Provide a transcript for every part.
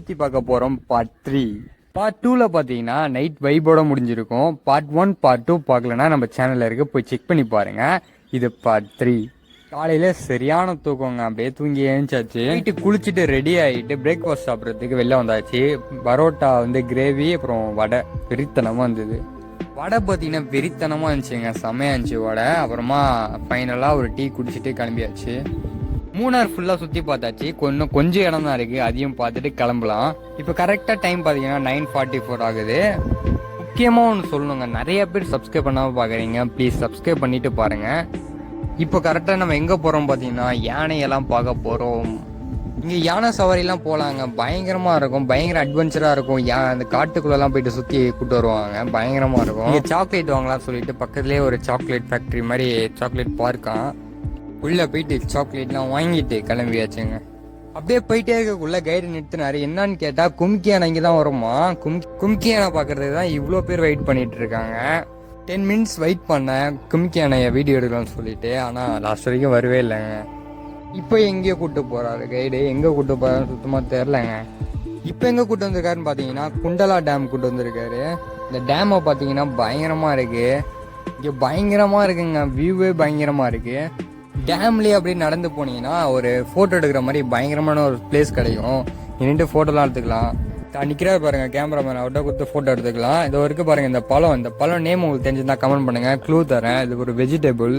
சுற்றி பார்க்க போகிறோம் பார்ட் த்ரீ பார்ட் டூவில் பார்த்தீங்கன்னா நைட் வைபோட முடிஞ்சிருக்கும். பார்ட் ஒன் பார்ட் டூ பார்க்கலனா நம்ம சேனலில் இருக்க போய் செக் பண்ணி பாருங்கள் இது பார்ட் த்ரீ காலையில் சரியான தூக்கங்க. அப்படியே தூங்கி ஏஞ்சாச்சு நைட்டு குளிச்சுட்டு ரெடி ஆகிட்டு பிரேக்ஃபாஸ்ட் சாப்பிட்றதுக்கு வெளில வந்தாச்சு. பரோட்டா வந்து கிரேவி அப்புறம் வடை. வெறித்தனமாக இருந்தது. வடை பார்த்தீங்கன்னா வெறித்தனமாக இருந்துச்சுங்க. செமையாக இருந்துச்சு வடை. அப்புறமா ஃபைனலாக ஒரு டீ குடிச்சிட்டு கிளம்பியாச்சு. மூணார் ஃபுல்லாக சுற்றி பார்த்தாச்சு. கொஞ்சம் கொஞ்சம் இடம் தான் இருக்குது அதையும் பார்த்துட்டு கிளம்பலாம். இப்போ கரெக்டாக டைம் பார்த்தீங்கன்னா நைன் ஃபார்ட்டி ஃபோர் ஆகுது. முக்கியமாக ஒன்று சொல்லணுங்க. நிறைய பேர் சப்ஸ்கிரைப் பண்ணாமல் பார்க்குறீங்க. ப்ளீஸ் சப்ஸ்கிரைப் பண்ணிட்டு பாருங்கள் இப்போ கரெக்டாக நம்ம எங்கே போகிறோம் பார்த்தீங்கன்னா யானையெல்லாம் பார்க்க போகிறோம் இங்கே யானை சவாரிலாம் போகலாங்க பயங்கரமாக இருக்கும். பயங்கர அட்வென்ச்சராக இருக்கும். யா அந்த காட்டுக்குள்ளெல்லாம் போயிட்டு சுற்றி கூட்டு வருவாங்க. பயங்கரமாக இருக்கும். இங்கே சாக்லேட் வாங்கலாம் சொல்லிட்டு பக்கத்துலேயே ஒரு சாக்லேட் ஃபேக்ட்ரி மாதிரி சாக்லேட் பார்க்கான் உள்ளே போயிட்டு சாக்லேட்லாம் வாங்கிட்டு கிளம்பியாச்சுங்க. அப்படியே போயிட்டே இருக்கக்குள்ள கைடு நிறுத்தினாரு. என்னன்னு கேட்டா கும்கி யானை இங்கே தான் வருமா? கும் கும்கி யானை பார்க்கறதுக்கு தான் இவ்வளோ பேர் வெயிட் பண்ணிட்டு இருக்காங்க. டென் மினிட்ஸ் வெயிட் பண்ணேன். கும்கி யானைய வீடியோ எடுக்கலாம்னு சொல்லிட்டு ஆனால் லாஸ்ட் வரைக்கும் வரவே இல்லைங்க. இப்போ எங்கேயோ கூப்பிட்டு போறாரு கைடு எங்கே கூட்டு போறாருன்னு சுத்தமாக தெரிலங்க இப்போ எங்கே கூட்டு வந்திருக்காருன்னு பார்த்தீங்கன்னா குண்டலா டேம் கூட்டு வந்திருக்காரு. இந்த டேமை பார்த்தீங்கன்னா பயங்கரமாக இருக்கு. இங்கே பயங்கரமாக இருக்குங்க. வியூவே பயங்கரமாக இருக்கு. டேம்லேயே அப்படியே நடந்து போனீங்கன்னா ஒரு ஃபோட்டோ எடுக்கிற மாதிரி பயங்கரமான ஒரு பிளேஸ் கிடைக்கும். நின்றுட்டு ஃபோட்டோலாம் எடுத்துக்கலாம். தான் நிற்கிறாரு பாருங்க கேமராமேன் அவர்கிட்ட கொடுத்து ஃபோட்டோ எடுத்துக்கலாம். இது வரைக்கும் பாருங்க இந்த பழம். இந்த பழம் நேம் உங்களுக்கு தெரிஞ்சிருந்தா கமெண்ட் பண்ணுங்க. க்ளூ தரேன். இது ஒரு வெஜிடபிள்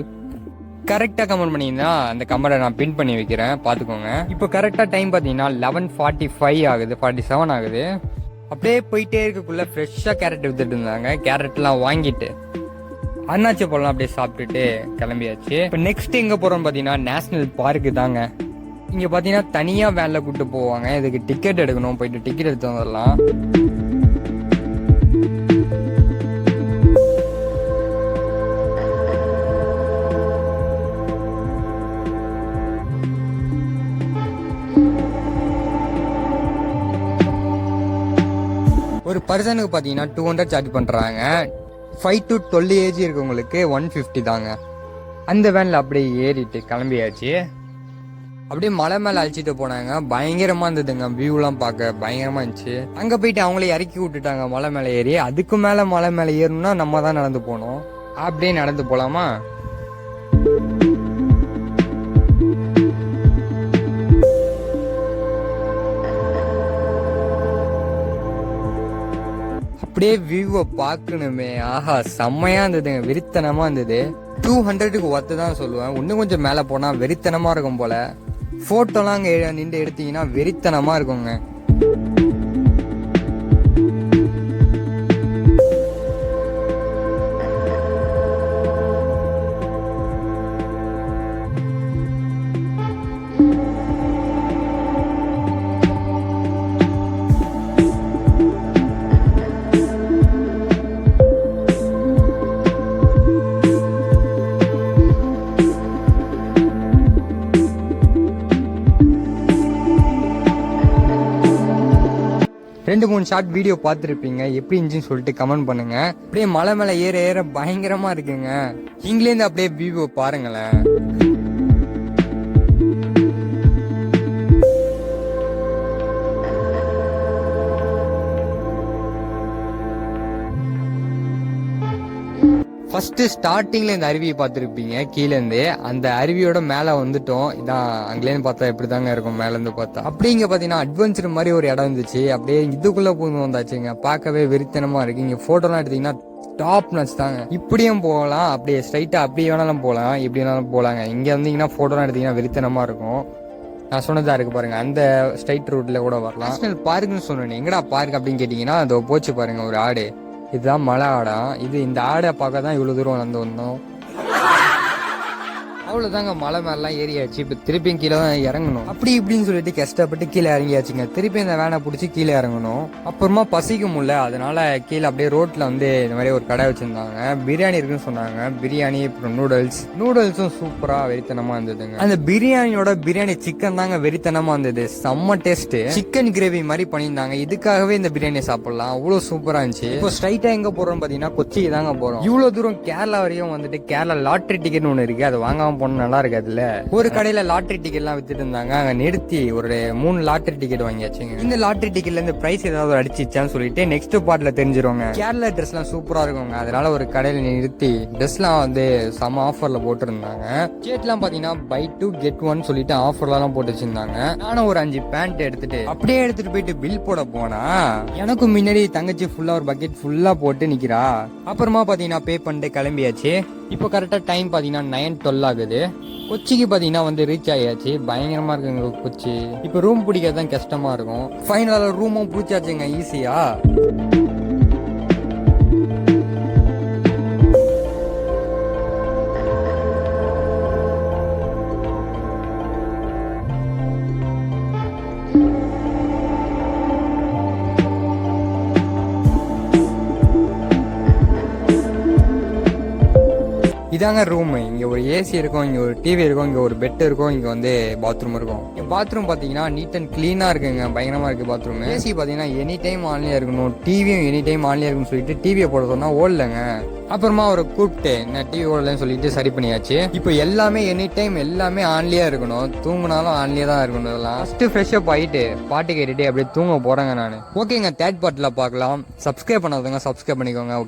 கரெக்டாக கமெண்ட் பண்ணிங்கன்னா அந்த கமெண்ட்டை நான் பின் பண்ணி வைக்கிறேன். பார்த்துக்கோங்க. இப்போ கரெக்டாக டைம் பார்த்தீங்கன்னா லெவன் ஃபார்ட்டி ஃபைவ் ஆகுது. ஃபார்ட்டி செவன் ஆகுது. அப்படியே போயிட்டே இருக்கக்குள்ள ஃப்ரெஷ்ஷாக கேரட் வித்துட்டு இருந்தாங்க. கேரட்லாம் வாங்கிட்டு. அண்ணாச்சி பழம் அப்படியே சாப்பிட்டுட்டு கிளம்பியாச்சு. இப்போ நெக்ஸ்ட் எங்கே போகிறோம் பார்த்தீங்கன்னா நேஷனல் பார்க்கு தாங்க. இங்கே பார்த்தீங்கன்னா தனியாக வேனில் கூப்பிட்டு போவாங்க. இதுக்கு டிக்கெட் எடுக்கணும். போயிட்டு டிக்கெட் எடுத்து வந்துடலாம். ஒரு பர்சனுக்கு பார்த்தீங்கன்னா டூ ஹண்ட்ரட் சார்ஜ் பண்ணுறாங்க ஃபைவ் டு டுவெல் ஏஜ் இருக்கவங்களுக்கு ஒன் ஃபிஃப்டி தாங்க. அந்த வேனில் அப்படியே ஏறிட்டு கிளம்பியாச்சு. அப்படியே மலை மேலே அழைச்சிட்டு போனாங்க. பயங்கரமாக இருந்ததுங்க. வியூலாம் பார்க்க பயங்கரமாக இருந்துச்சு. அங்கே போயிட்டு அவங்களே இறக்கி விட்டுட்டாங்க. மலை மேலே ஏறி. அதுக்கு மேலே மலை மேலே ஏறணும்னா நம்ம தான் நடந்து போனோம் அப்படியே நடந்து போகலாமா அப்படியே வியூவை பார்க்கணுமே. ஆஹா செம்மையா இருந்ததுங்க. வெறித்தனமாக இருந்தது. டூ ஹண்ட்ரடுக்கு ஒர்த்து தான் சொல்லுவேன். இன்னும் கொஞ்சம் மேலே போனால் வெறித்தனமாக இருக்கும் போல். ஃபோட்டோலாம் அங்கே நின்று எடுத்தீங்கன்னா வெறித்தனமாக இருக்குங்க. ரெண்டு மூணு ஷார்ட் வீடியோ பார்த்துருப்பீங்க. எப்படி இருந்துச்சுன்னு சொல்லிட்டு கமெண்ட் பண்ணுங்க. அப்படியே மலை மேலே ஏற ஏற பயங்கரமா இருக்குங்க. இங்கிலேருந்து அப்படியே வியூவை பாருங்களேன். ஃபர்ஸ்ட் ஸ்டார்டிங்ல இந்த அருவியை பார்த்துருப்பீங்க. கீழேருந்து அந்த அருவியோட மேலே வந்துட்டோம். இதான் அங்கேருந்து பார்த்தா எப்படி தாங்க இருக்கும் மேலேருந்து பார்த்தா. அப்படிங்க இங்கே பார்த்தீங்கன்னா அட்வென்ச்சர் மாதிரி ஒரு இடம் இருந்துச்சு. அப்படியே இதுக்குள்ளே பூந்து வந்தாச்சுங்க. பார்க்கவே வெறித்தனமாக இருக்கு. இங்கே ஃபோட்டோலாம் எடுத்தீங்கன்னா டாப் நட்ஸ் தாங்க. இப்படியும் போகலாம். அப்படியே ஸ்ட்ரைட்டாக அப்படி வேணாலும் போகலாம். எப்படி வேணாலும் போகலாங்க. இங்கே வந்தீங்கன்னா ஃபோட்டோலாம் எடுத்தீங்கன்னா வெறித்தனமாக இருக்கும். நான் சொன்னதா இருக்கு பாருங்க. அந்த ஸ்ட்ரைட் ரூட்ல கூட வரலாம். நேஷனல் பார்க்னு சொன்னேன். எங்கடா பார்க் அப்படின்னு கேட்டிங்கன்னா அதோ போச்சு பாருங்க ஒரு ஆடு. இதுதான் மலை ஆடா. இது இந்த ஆடை பார்க்க தான் இவ்வளோ தூரம் வந்து வந்தோம். அவ்வளோதாங்க மலை மேலாம் ஏறியாச்சு. இப்போ திருப்பியும் கீழே தான் இறங்கணும். அப்படி இப்படின்னு சொல்லிட்டு கஷ்டப்பட்டு கீழே இறங்கியாச்சுங்க. திருப்பி இந்த வேனை பிடிச்சி கீழே இறங்கணும். அப்புறமா பசிக்க முடியல. அதனால கீழே அப்படியே ரோட்ல வந்து இந்த மாதிரி ஒரு கடை வச்சிருந்தாங்க. பிரியாணி இருக்குன்னு சொன்னாங்க. பிரியாணி அப்புறம் நூடுல்ஸ் நூடுல்ஸும் சூப்பரா வெறித்தனமா இருந்ததுங்க. அந்த பிரியாணியோட பிரியாணி சிக்கன் தாங்க வெறித்தனமா இருந்தது. செம்ம டேஸ்ட் சிக்கன் கிரேவி மாதிரி பண்ணியிருந்தாங்க. இதுக்காகவே இந்த பிரியாணி சாப்பிடலாம். அவ்வளவு சூப்பரா இருந்துச்சு. இப்போ ஸ்ட்ரைட்டா எங்க போறோம் பாத்தீங்கன்னா கொச்சிக்கு தாங்க போறோம். இவ்வளவு தூரம் கேரளா வரையும் வந்துட்டு கேரளா லாட்ரி டிக்கெட் ஒன்று இருக்கு. அதை வாங்காம போனால் நல்லா இருக்காதுல்ல? ஒரு கடையில லாட்ரி டிக்கெட்லாம் வித்துட்டு இருந்தாங்க. அங்கே நிறுத்தி ஒரு மூணு லாட்ரி டிக்கெட் வாங்கியாச்சுங்க. இந்த லாட்ரி டிக்கெட்ல இருந்து பிரைஸ் ஏதாவது அடிச்சிச்சான்னு சொல்லிட்டு நெக்ஸ்ட் பார்ட்ல தெரிஞ்சிருவாங்க. கேரளா ட்ரெஸ் எல்லாம் சூப்பரா இருக்குங்க. அதனால ஒரு கடையில நிறுத்தி ட்ரெஸ்லாம் வந்து செம ஆஃபர்ல போட்டிருந்தாங்க. ஷர்ட்லாம் பாத்தீங்கன்னா பை டூ கெட் ஒன் சொல்லிட்டு ஆஃபர்லாம் போட்டு வச்சிருந்தாங்க. நானும் ஒரு அஞ்சு பேண்ட் எடுத்துட்டு அப்படியே எடுத்துட்டு போயிட்டு பில் போட போனா எனக்கும் முன்னாடி தங்கச்சி ஃபுல்லா ஒரு பக்கெட் ஃபுல்லா போட்டு நிக்கிறா. அப்புறமா பாத்தீங்கன்னா பே பண்ணிட்டு கிளம்பியாச்சு. இப்போ கரெக்டாக டைம் பார்த்தீங்கன்னா நைன் டுவெல் ஆகுது. கொச்சிக்கு பார்த்தீங்கன்னா வந்து ரீச் ஆகியாச்சு பயங்கரமாக இருக்கு இருக்குங்க கொச்சி. இப்போ ரூம் பிடிக்கிறது தான் கஷ்டமாக இருக்கும் ஃபைனலாக ரூமும் பிடிச்சாச்சுங்க ஈஸியாக இதாங்க ரூம் இங்க ஒரு ஏசி இருக்கும் இங்க ஒரு டிவி இருக்கும் இங்க ஒரு பெட் இருக்கும் இங்க வந்து பாத்ரூம் இருக்கும். பாத்ரூம் பாத்தீங்கன்னா நீட் அண்ட் கிளீனா இருக்குங்க பயங்கரமா இருக்கு பாத்ரூம் ஏசி பாத்தீங்கன்னா எனி டைம் ஆன்லயே இருக்கணும் டிவியும் எனி டைம் ஆன்லயே இருக்கும்னு சொல்லிட்டு டிவியை போட சொன்னா ஓடலங்க. அப்புறமா அவரை கூப்பிட்டு என்ன டிவி ஓடலன்னு சொல்லிட்டு சரி பண்ணியாச்சு. இப்போ எல்லாமே எனி டைம் எல்லாமே ஆன்லயே இருக்கணும். தூங்கினாலும் ஆன்லயே தான் இருக்கணும் இதெல்லாம். ஃபர்ஸ்ட் ஃப்ரெஷ் அப் ஆயிட்டு பாட்டு கேட்டுட்டு அப்படியே தூங்க போறேங்க நான். ஓகேங்க தேர்ட் பார்ட்ல பார்க்கலாம் சப்ஸ்கிரைப் பண்ணாதவங்க சப்ஸ்கிரைப் பண்ணிக்கோங்க.